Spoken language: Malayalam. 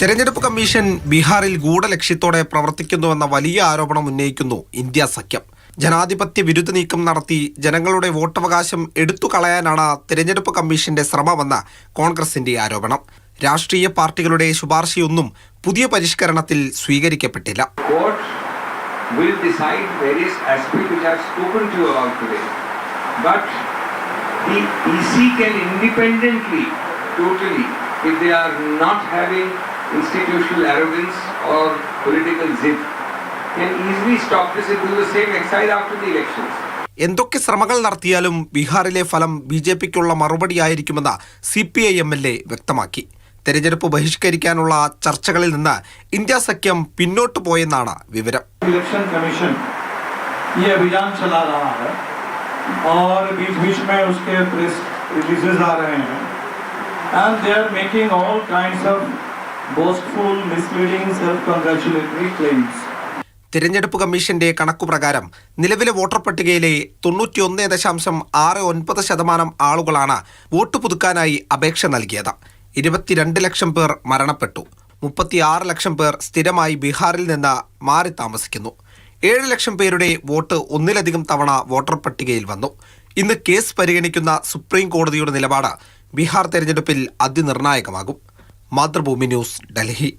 തെരഞ്ഞെടുപ്പ് കമ്മീഷൻ ബീഹാറിൽ ഗൂഢലക്ഷ്യത്തോടെ പ്രവർത്തിക്കുന്നുവെന്ന വലിയ ആരോപണം ഉന്നയിക്കുന്നു ഇന്ത്യ സഖ്യം. ജനാധിപത്യ വിരുദ്ധ നീക്കം നടത്തി ജനങ്ങളുടെ വോട്ടവകാശം എടുത്തു കളയാനാണ് തെരഞ്ഞെടുപ്പ് കമ്മീഷന്റെ ശ്രമമെന്ന കോൺഗ്രസിന്റെ ആരോപണം. രാഷ്ട്രീയ പാർട്ടികളുടെ ശുപാർശയൊന്നും പുതിയ പരിഷ്കരണത്തിൽ സ്വീകരിക്കപ്പെട്ടില്ല. Totally, if they are not having institutional arrogance or political zip, can easily stop this and do the same exercise after the elections. എന്തൊക്കെ ശ്രമങ്ങൾ നടത്തിയാലും ബീഹാറിലെ ഫലം ബി ജെ പിക്കുള്ള മറുപടിയായിരിക്കുമെന്ന് C P I M L A വ്യക്തമാക്കി തെരഞ്ഞെടുപ്പ് ബഹിഷ്കരിക്കാനുള്ള ചർച്ചകളിൽ നിന്ന് ഇന്ത്യ സഖ്യം പിന്നോട്ട് പോയെന്നാണ് വിവരം इलेक्शन कमीशन ये अभियान चला रहा है और बीच बीच में उसके प्रेस रिलीजेस आ रहे हैं and they are making all kinds of തിരഞ്ഞെടുപ്പ് കമ്മീഷന്റെ കണക്കുപ്രകാരം നിലവിലെ വോട്ടർ പട്ടികയിലെ തൊണ്ണൂറ്റിയൊന്ന് ദശാംശം ആറ് ഒൻപത് ശതമാനം ആളുകളാണ് വോട്ട് പുതുക്കാനായി അപേക്ഷ നൽകിയത്. ഇരുപത്തിരണ്ട് ലക്ഷം പേർ മരണപ്പെട്ടു. മുപ്പത്തിയാറ് ലക്ഷം പേർ സ്ഥിരമായി ബീഹാറിൽ നിന്ന് മാറി താമസിക്കുന്നു. ഏഴ് ലക്ഷം പേരുടെ വോട്ട് ഒന്നിലധികം തവണ വോട്ടർ പട്ടികയിൽ വന്നു. ഇന്ന് കേസ് പരിഗണിക്കുന്ന സുപ്രീം കോടതിയുടെ നിലപാട് ബീഹാർ തെരഞ്ഞെടുപ്പിൽ അതിനിർണായകമാകും. മാതൃഭൂമി ന്യൂസ് ഡൽഹി.